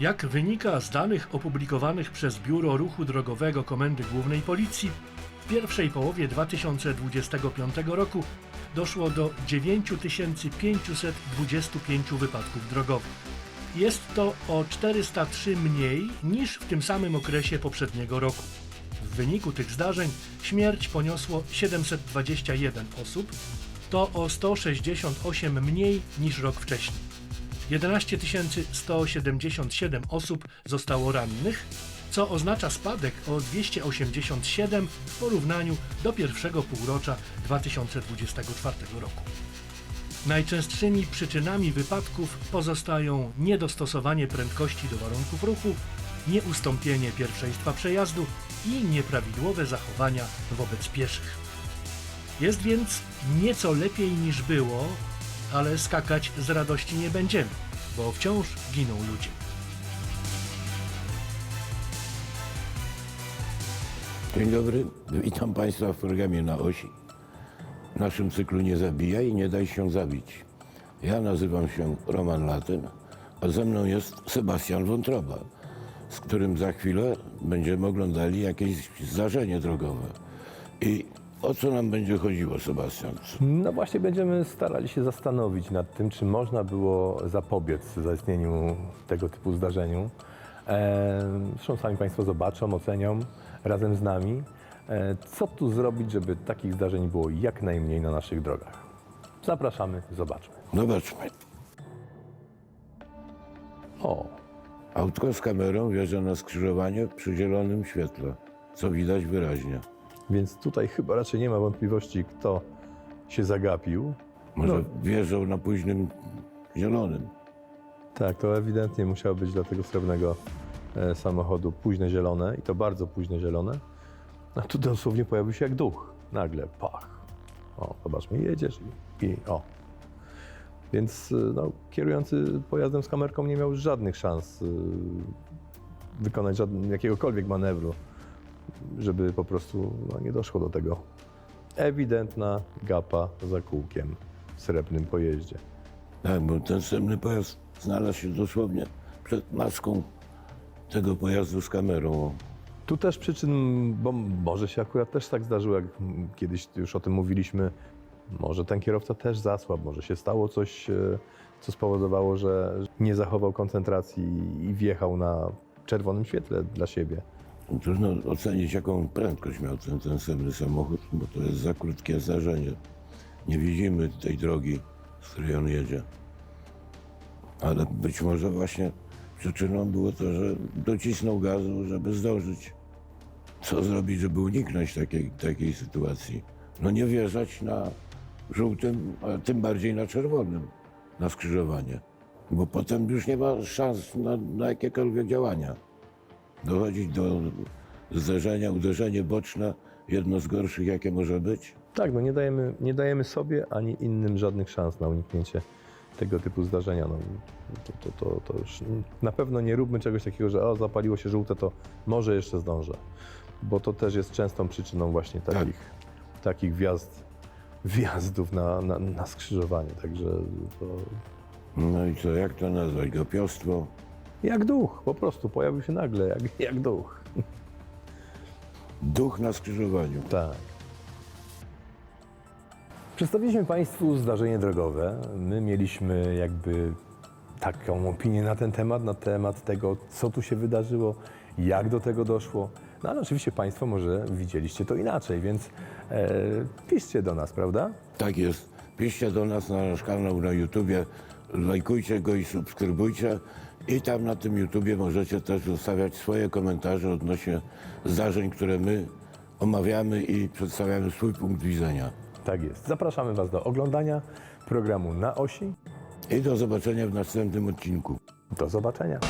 Jak wynika z danych opublikowanych przez Biuro Ruchu Drogowego Komendy Głównej Policji, w pierwszej połowie 2025 roku doszło do 9525 wypadków drogowych. Jest to o 403 mniej niż w tym samym okresie poprzedniego roku. W wyniku tych zdarzeń śmierć poniosło 721 osób, to o 168 mniej niż rok wcześniej. 11 177 osób zostało rannych, co oznacza spadek o 287 w porównaniu do pierwszego półrocza 2024 roku. Najczęstszymi przyczynami wypadków pozostają niedostosowanie prędkości do warunków ruchu, nieustąpienie pierwszeństwa przejazdu i nieprawidłowe zachowania wobec pieszych. Jest więc nieco lepiej niż było, ale skakać z radości nie będziemy, bo wciąż giną ludzie. Dzień dobry, witam Państwa w programie Na Osi. W naszym cyklu Nie zabijaj i nie daj się zabić. Ja nazywam się Roman Latyn, a ze mną jest Sebastian Wątroba, z którym za chwilę będziemy oglądali jakieś zdarzenie drogowe. I o co nam będzie chodziło, Sebastian? No właśnie będziemy starali się zastanowić nad tym, czy można było zapobiec zaistnieniu tego typu zdarzeniu. E, Zresztą sami Państwo zobaczą, ocenią razem z nami, e, co tu zrobić, żeby takich zdarzeń było jak najmniej na naszych drogach. Zapraszamy, zobaczmy. Zobaczmy. O, Autko z kamerą wjeżdża na skrzyżowanie przy zielonym świetle, co widać wyraźnie. Więc tutaj chyba raczej nie ma wątpliwości, kto się zagapił. Może No. wjeżdżał na późnym zielonym. Tak, to ewidentnie musiało być dla tego srebrnego e, samochodu późne zielone i to bardzo późne zielone. A tu dosłownie pojawił się jak duch. Nagle, pach. O, zobaczmy, jedziesz i, i o. Więc e, no, kierujący pojazdem z kamerką nie miał żadnych szans e, wykonać żadnego, jakiegokolwiek manewru, żeby po prostu no, nie doszło do tego. Ewidentna gapa za kółkiem w srebrnym pojeździe. Tak, bo ten następny pojazd znalazł się dosłownie przed maską tego pojazdu z kamerą. Tu też przyczyn, bo może się akurat też tak zdarzyło, jak kiedyś już o tym mówiliśmy, może ten kierowca też zasłabł, może się stało coś, e, co spowodowało, że nie zachował koncentracji i wjechał na czerwonym świetle dla siebie. Trudno ocenić, jaką prędkość miał ten, ten srebrny samochód, bo to jest za krótkie zdarzenie. Nie widzimy tej drogi, z której on jedzie. Ale być może właśnie przyczyną było to, że docisnął gazu, żeby zdążyć. Co zrobić, żeby uniknąć takiej, takiej sytuacji? No nie wjeżdżać na żółtym, a tym bardziej na czerwonym, na skrzyżowanie. Bo potem już nie ma szans na, na jakiekolwiek działania. Dochodzić do zderzenia, uderzenie boczne, jedno z gorszych, jakie może być. Tak, no nie dajemy, nie dajemy sobie ani innym żadnych szans na uniknięcie tego typu zdarzenia. No, to, to, to, to już na pewno nie róbmy czegoś takiego, że o, zapaliło się żółte, to może jeszcze zdążę. Bo to też jest częstą przyczyną właśnie takich, takich wjazd, wjazdów na, na, na skrzyżowanie. Także to No i co, jak to nazwać? Gopiostwo? Jak duch, po prostu pojawił się nagle, jak, jak duch. Duch na skrzyżowaniu. Tak. Przedstawiliśmy Państwu zdarzenie drogowe. My mieliśmy jakby taką opinię na ten temat, na temat tego, co tu się wydarzyło, jak do tego doszło. No ale oczywiście Państwo może widzieliście to inaczej, więc e, piszcie do nas, prawda? Tak jest. Piszcie do nas na nasz kanał na YouTubie, lajkujcie go i subskrybujcie. I tam na tym YouTubie możecie też zostawiać swoje komentarze odnośnie zdarzeń, które my omawiamy i przedstawiamy swój punkt widzenia. Tak jest. Zapraszamy Was do oglądania programu Na Osi. I do zobaczenia w następnym odcinku. Do zobaczenia.